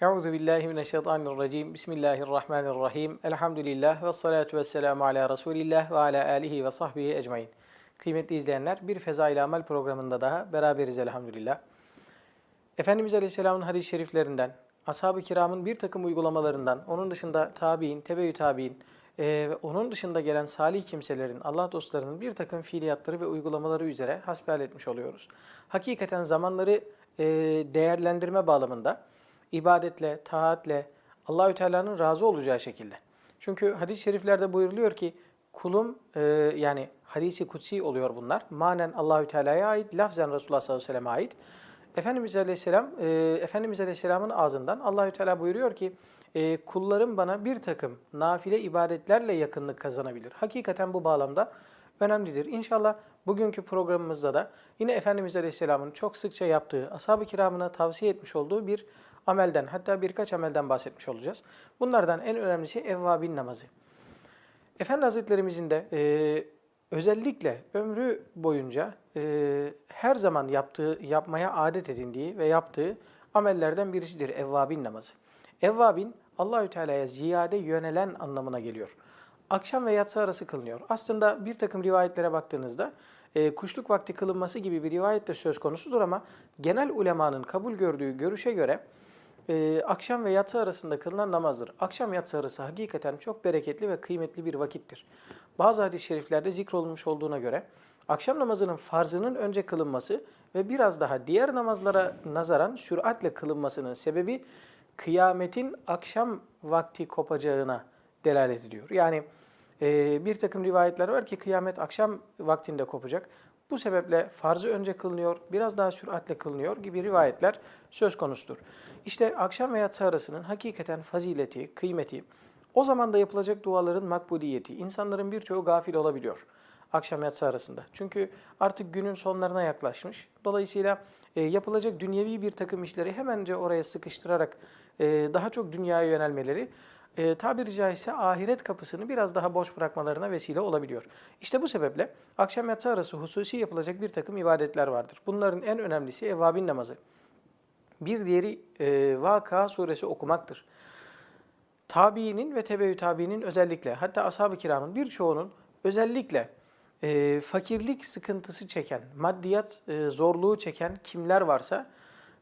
Euzu billahi mineşşeytanirracim. Bismillahirrahmanirrahim. Elhamdülillah ve salatu vesselamu ala Resulillah ve ala alihi ve sahbihi ecmaîn. Kıymetli izleyenler, bir Fezail Amal programında daha beraberiz elhamdülillah. Efendimiz Aleyhisselam'ın hadis-i şeriflerinden, ashab-ı kiramın bir takım uygulamalarından, onun dışında tabi'in, tebe-ü tabi'in e, ve onun dışında gelen salih kimselerin, Allah dostlarının bir takım fiiliyatları ve uygulamaları üzere hasbihal etmiş oluyoruz. Hakikaten zamanları e, değerlendirme bağlamında ibadetle, taatle, Allahü Teala'nın razı olacağı şekilde. Çünkü hadis-i şeriflerde buyuruluyor ki kulum e, yani hadisi kutsi oluyor bunlar. Manen Allahü Teala'ya ait, lafzen Resulullah sallallahu aleyhi ve sellem'e ait. Efendimiz Aleyhisselam, e, Efendimiz Aleyhisselam'ın ağzından Allahü Teala buyuruyor ki e, kullarım bana bir takım nafile ibadetlerle yakınlık kazanabilir. Hakikaten bu bağlamda önemlidir. İnşallah bugünkü programımızda da yine Efendimiz Aleyhisselam'ın çok sıkça yaptığı, ashab-ı kiramına tavsiye etmiş olduğu bir amelden, hatta birkaç amelden bahsetmiş olacağız. Bunlardan en önemlisi evvabin namazı. Efendi Hazretlerimizin de e, özellikle ömrü boyunca e, her zaman yaptığı, yapmaya adet edindiği ve yaptığı amellerden birisidir evvabin namazı. Evvabin Allahü Teala'ya ziyade yönelen anlamına geliyor. Akşam ve yatsı arası kılınıyor. Aslında bir takım rivayetlere baktığınızda e, kuşluk vakti kılınması gibi bir rivayet de söz konusudur ama genel ulemanın kabul gördüğü görüşe göre e, akşam ve yatsı arasında kılınan namazdır. Akşam yatsı arası hakikaten çok bereketli ve kıymetli bir vakittir. Bazı hadis-i şeriflerde zikrolunmuş olduğuna göre akşam namazının farzının önce kılınması ve biraz daha diğer namazlara nazaran süratle kılınmasının sebebi kıyametin akşam vakti kopacağına delalet ediyor. Yani e, bir takım rivayetler var ki kıyamet akşam vaktinde kopacak. Bu sebeple farzı önce kılınıyor, biraz daha süratle kılınıyor gibi rivayetler söz konusudur. İşte akşam ve yatsı arasının hakikaten fazileti, kıymeti, o zaman da yapılacak duaların makbuliyeti, insanların birçoğu gafil olabiliyor akşam yatsı arasında. Çünkü artık günün sonlarına yaklaşmış. Dolayısıyla e, yapılacak dünyevi bir takım işleri hemenci oraya sıkıştırarak e, daha çok dünyaya yönelmeleri e, tabiri caizse ahiret kapısını biraz daha boş bırakmalarına vesile olabiliyor. İşte bu sebeple akşam yatsı arası hususi yapılacak bir takım ibadetler vardır. Bunların en önemlisi evvabin namazı. Bir diğeri e, Vaka suresi okumaktır. Tabiinin ve tebeü tabiinin özellikle hatta ashab-ı kiramın birçoğunun özellikle e, fakirlik sıkıntısı çeken, maddiyat e, zorluğu çeken kimler varsa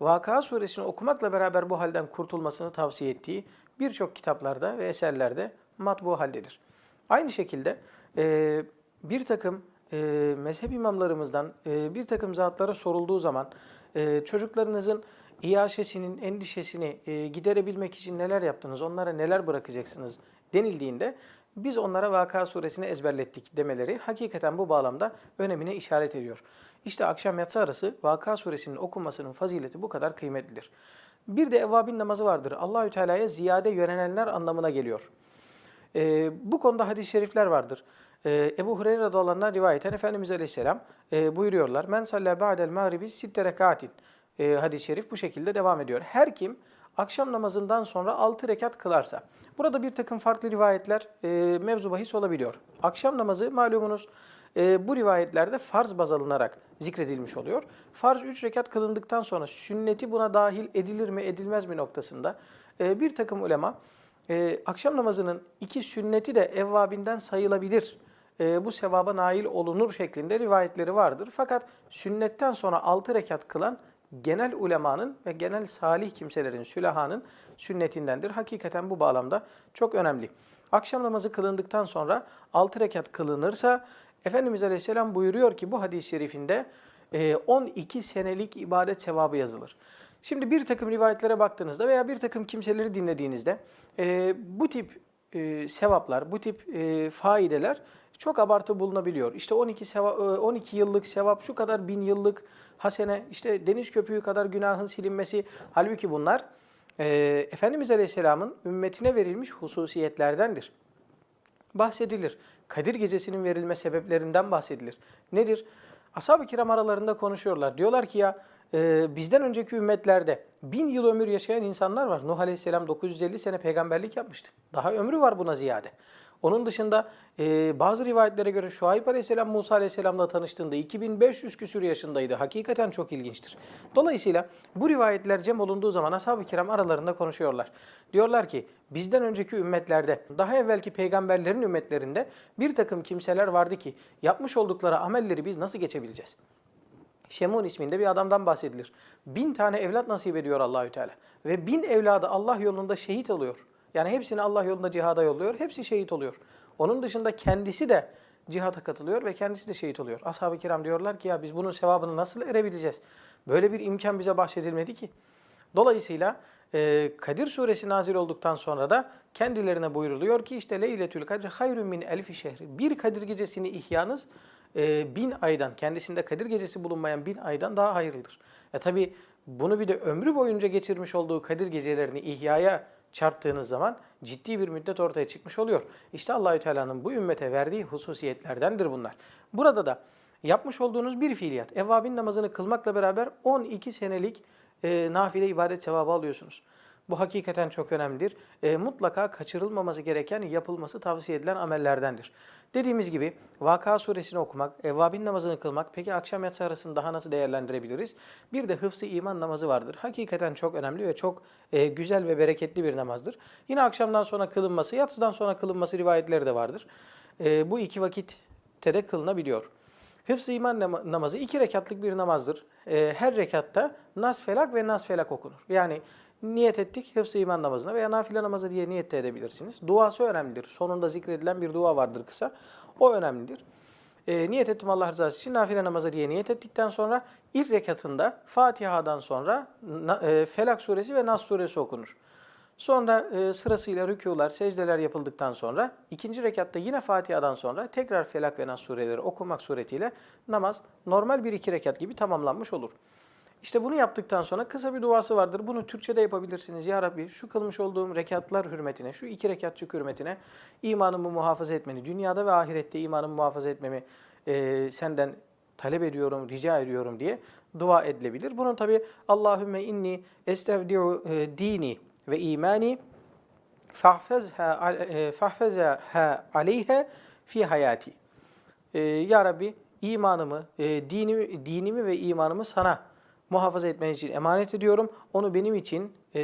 Vaka suresini okumakla beraber bu halden kurtulmasını tavsiye ettiği birçok kitaplarda ve eserlerde matbu haldedir. Aynı şekilde e, bir takım e, mezhep imamlarımızdan e, bir takım zatlara sorulduğu zaman e, çocuklarınızın iaşesinin endişesini e, giderebilmek için neler yaptınız, onlara neler bırakacaksınız denildiğinde biz onlara Vaka suresini ezberlettik demeleri hakikaten bu bağlamda önemine işaret ediyor. İşte akşam yatsı arası Vaka suresinin okunmasının fazileti bu kadar kıymetlidir. Bir de evvabin namazı vardır. Allahü Teala'ya ziyade yönelenler anlamına geliyor. Ee, bu konuda hadis-i şerifler vardır. Ee, Ebu Hureyre radıyallahu rivayeten Efendimiz Aleyhisselam e, buyuruyorlar. Men salla ba'del mağribi sitte rekatin. E, hadis-i şerif bu şekilde devam ediyor. Her kim akşam namazından sonra 6 rekat kılarsa. Burada bir takım farklı rivayetler e, mevzu bahis olabiliyor. Akşam namazı malumunuz e, bu rivayetlerde farz baz alınarak zikredilmiş oluyor. Farz 3 rekat kılındıktan sonra sünneti buna dahil edilir mi edilmez mi noktasında e, bir takım ulema e, akşam namazının iki sünneti de evvabinden sayılabilir. E, bu sevaba nail olunur şeklinde rivayetleri vardır. Fakat sünnetten sonra 6 rekat kılan genel ulemanın ve genel salih kimselerin, sülahanın sünnetindendir. Hakikaten bu bağlamda çok önemli. Akşam namazı kılındıktan sonra 6 rekat kılınırsa Efendimiz Aleyhisselam buyuruyor ki bu hadis-i şerifinde 12 e, senelik ibadet sevabı yazılır. Şimdi bir takım rivayetlere baktığınızda veya bir takım kimseleri dinlediğinizde e, bu tip e, sevaplar, bu tip faideler çok abartı bulunabiliyor. İşte 12 sevap, 12 yıllık sevap, şu kadar bin yıllık hasene, işte deniz köpüğü kadar günahın silinmesi. Halbuki bunlar e, Efendimiz Aleyhisselam'ın ümmetine verilmiş hususiyetlerdendir. Bahsedilir. Kadir gecesinin verilme sebeplerinden bahsedilir. Nedir? Ashab-ı kiram aralarında konuşuyorlar. Diyorlar ki ya e, bizden önceki ümmetlerde bin yıl ömür yaşayan insanlar var. Nuh Aleyhisselam 950 sene peygamberlik yapmıştı. Daha ömrü var buna ziyade. Onun dışında e, bazı rivayetlere göre Şuayb Aleyhisselam Musa Aleyhisselam'la tanıştığında 2500 küsür yaşındaydı. Hakikaten çok ilginçtir. Dolayısıyla bu rivayetler cem olunduğu zaman ashab-ı kiram aralarında konuşuyorlar. Diyorlar ki bizden önceki ümmetlerde, daha evvelki peygamberlerin ümmetlerinde bir takım kimseler vardı ki yapmış oldukları amelleri biz nasıl geçebileceğiz? Şemun isminde bir adamdan bahsedilir. Bin tane evlat nasip ediyor Allahü Teala. Ve bin evladı Allah yolunda şehit oluyor. Yani hepsini Allah yolunda cihada yolluyor. Hepsi şehit oluyor. Onun dışında kendisi de cihata katılıyor ve kendisi de şehit oluyor. Ashab-ı kiram diyorlar ki ya biz bunun sevabını nasıl erebileceğiz? Böyle bir imkan bize bahşedilmedi ki. Dolayısıyla e, Kadir suresi nazil olduktan sonra da kendilerine buyuruluyor ki işte Leyletül Kadir hayrun min elfi şehri. Bir Kadir gecesini ihyanız e, bin aydan, kendisinde Kadir gecesi bulunmayan bin aydan daha hayırlıdır. E tabi bunu bir de ömrü boyunca geçirmiş olduğu Kadir gecelerini ihyaya çarptığınız zaman ciddi bir müddet ortaya çıkmış oluyor. İşte Allahü Teala'nın bu ümmete verdiği hususiyetlerdendir bunlar. Burada da yapmış olduğunuz bir fiiliyat, evvabin namazını kılmakla beraber 12 senelik e, nafile ibadet sevabı alıyorsunuz. Bu hakikaten çok önemlidir. E, mutlaka kaçırılmaması gereken, yapılması tavsiye edilen amellerdendir. Dediğimiz gibi Vaka suresini okumak, evvabin namazını kılmak, peki akşam yatsı arasını daha nasıl değerlendirebiliriz? Bir de hıfzı iman namazı vardır. Hakikaten çok önemli ve çok e, güzel ve bereketli bir namazdır. Yine akşamdan sonra kılınması, yatsıdan sonra kılınması rivayetleri de vardır. E, bu iki vakitte de kılınabiliyor. Hıfz-ı iman namazı iki rekatlık bir namazdır. Ee, her rekatta nas felak ve nas felak okunur. Yani niyet ettik hıfz-ı iman namazına veya nafile namazı diye niyet de edebilirsiniz. Duası önemlidir. Sonunda zikredilen bir dua vardır kısa. O önemlidir. E, niyet ettim Allah rızası için nafile namazı diye niyet ettikten sonra ilk rekatında Fatiha'dan sonra e, Felak suresi ve Nas suresi okunur. Sonra e, sırasıyla rükûlar, secdeler yapıldıktan sonra ikinci rekatta yine Fatiha'dan sonra tekrar Felak ve Nas sureleri okumak suretiyle namaz normal bir iki rekat gibi tamamlanmış olur. İşte bunu yaptıktan sonra kısa bir duası vardır. Bunu Türkçe'de yapabilirsiniz. Ya Rabbi şu kılmış olduğum rekatlar hürmetine, şu iki rekatçık hürmetine imanımı muhafaza etmeni, dünyada ve ahirette imanımı muhafaza etmemi e, senden talep ediyorum, rica ediyorum diye dua edilebilir. Bunun tabi Allahümme inni estevdi'u e, dini ve imani fahfezha aleyhe fi hayati. E, ya Rabbi imanımı, e, dinimi, dinimi ve imanımı sana muhafaza etmen için emanet ediyorum. Onu benim için e,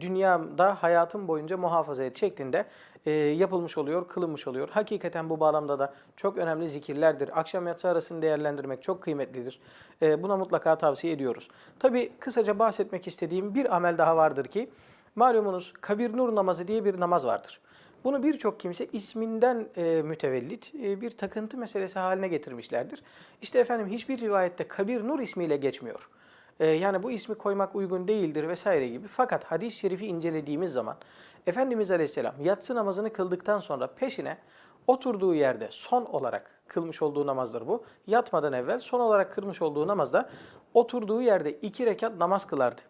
dünyamda hayatım boyunca muhafaza et şeklinde e, yapılmış oluyor, kılınmış oluyor. Hakikaten bu bağlamda da çok önemli zikirlerdir. Akşam yatsı arasını değerlendirmek çok kıymetlidir. E, buna mutlaka tavsiye ediyoruz. Tabi kısaca bahsetmek istediğim bir amel daha vardır ki, malumunuz kabir nur namazı diye bir namaz vardır. Bunu birçok kimse isminden e, mütevellit e, bir takıntı meselesi haline getirmişlerdir. İşte efendim hiçbir rivayette kabir nur ismiyle geçmiyor. E, yani bu ismi koymak uygun değildir vesaire gibi. Fakat hadis-i şerifi incelediğimiz zaman Efendimiz Aleyhisselam yatsı namazını kıldıktan sonra peşine oturduğu yerde son olarak kılmış olduğu namazdır bu. Yatmadan evvel son olarak kılmış olduğu namazda oturduğu yerde iki rekat namaz kılardı.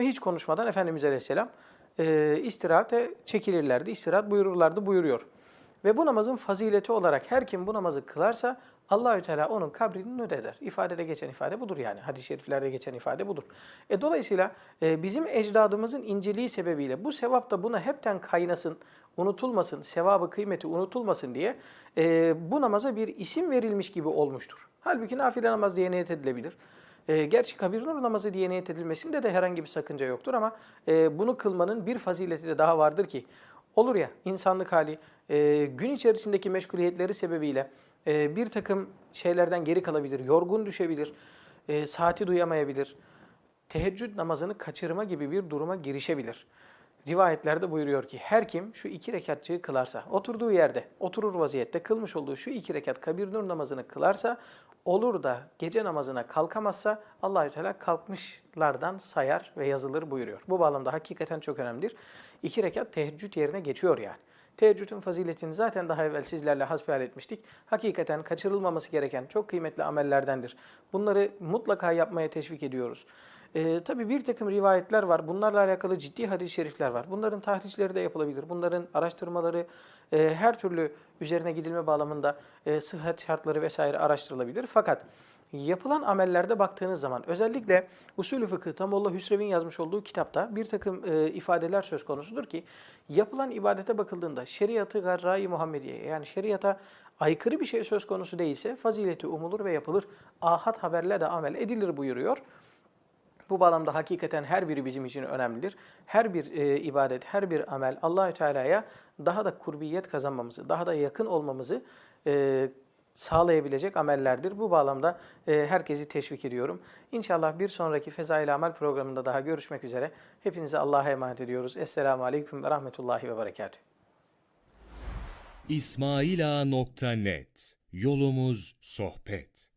Ve hiç konuşmadan Efendimiz Aleyhisselam e, istirahate çekilirlerdi, istirahat buyururlardı buyuruyor. Ve bu namazın fazileti olarak her kim bu namazı kılarsa Allahü Teala onun kabrini nur eder. İfadede geçen ifade budur yani. Hadis-i şeriflerde geçen ifade budur. E, dolayısıyla e, bizim ecdadımızın inceliği sebebiyle bu sevap da buna hepten kaynasın, unutulmasın, sevabı kıymeti unutulmasın diye e, bu namaza bir isim verilmiş gibi olmuştur. Halbuki nafile namaz diye niyet edilebilir. E, gerçi kabir nur namazı diye niyet edilmesinde de herhangi bir sakınca yoktur ama e, bunu kılmanın bir fazileti de daha vardır ki olur ya insanlık hali e, gün içerisindeki meşguliyetleri sebebiyle e, bir takım şeylerden geri kalabilir, yorgun düşebilir, e, saati duyamayabilir, teheccüd namazını kaçırma gibi bir duruma girişebilir. Rivayetlerde buyuruyor ki her kim şu iki rekatçığı kılarsa, oturduğu yerde, oturur vaziyette kılmış olduğu şu iki rekat kabir nur namazını kılarsa, olur da gece namazına kalkamazsa Allahü Teala kalkmışlardan sayar ve yazılır buyuruyor. Bu bağlamda hakikaten çok önemlidir. İki rekat teheccüd yerine geçiyor yani. Teheccüdün faziletini zaten daha evvel sizlerle hasbihal etmiştik. Hakikaten kaçırılmaması gereken çok kıymetli amellerdendir. Bunları mutlaka yapmaya teşvik ediyoruz. Ee, tabii bir takım rivayetler var. Bunlarla alakalı ciddi hadis-i şerifler var. Bunların tahrişleri de yapılabilir. Bunların araştırmaları e, her türlü üzerine gidilme bağlamında e, sıhhat şartları vesaire araştırılabilir. Fakat yapılan amellerde baktığınız zaman özellikle usulü fıkıh Tamullah Hüsrev'in yazmış olduğu kitapta bir takım e, ifadeler söz konusudur ki yapılan ibadete bakıldığında şeriatı garra-i Muhammediye yani şeriata aykırı bir şey söz konusu değilse fazileti umulur ve yapılır. Ahad haberle de amel edilir buyuruyor. Bu bağlamda hakikaten her biri bizim için önemlidir. Her bir e, ibadet, her bir amel Allahü Teala'ya daha da kurbiyet kazanmamızı, daha da yakın olmamızı e, sağlayabilecek amellerdir. Bu bağlamda e, herkesi teşvik ediyorum. İnşallah bir sonraki Fezail Amel programında daha görüşmek üzere. Hepinize Allah'a emanet ediyoruz. Esselamu Aleyküm ve Rahmetullahi ve Berekatuhu. İsmailağa.net Yolumuz sohbet.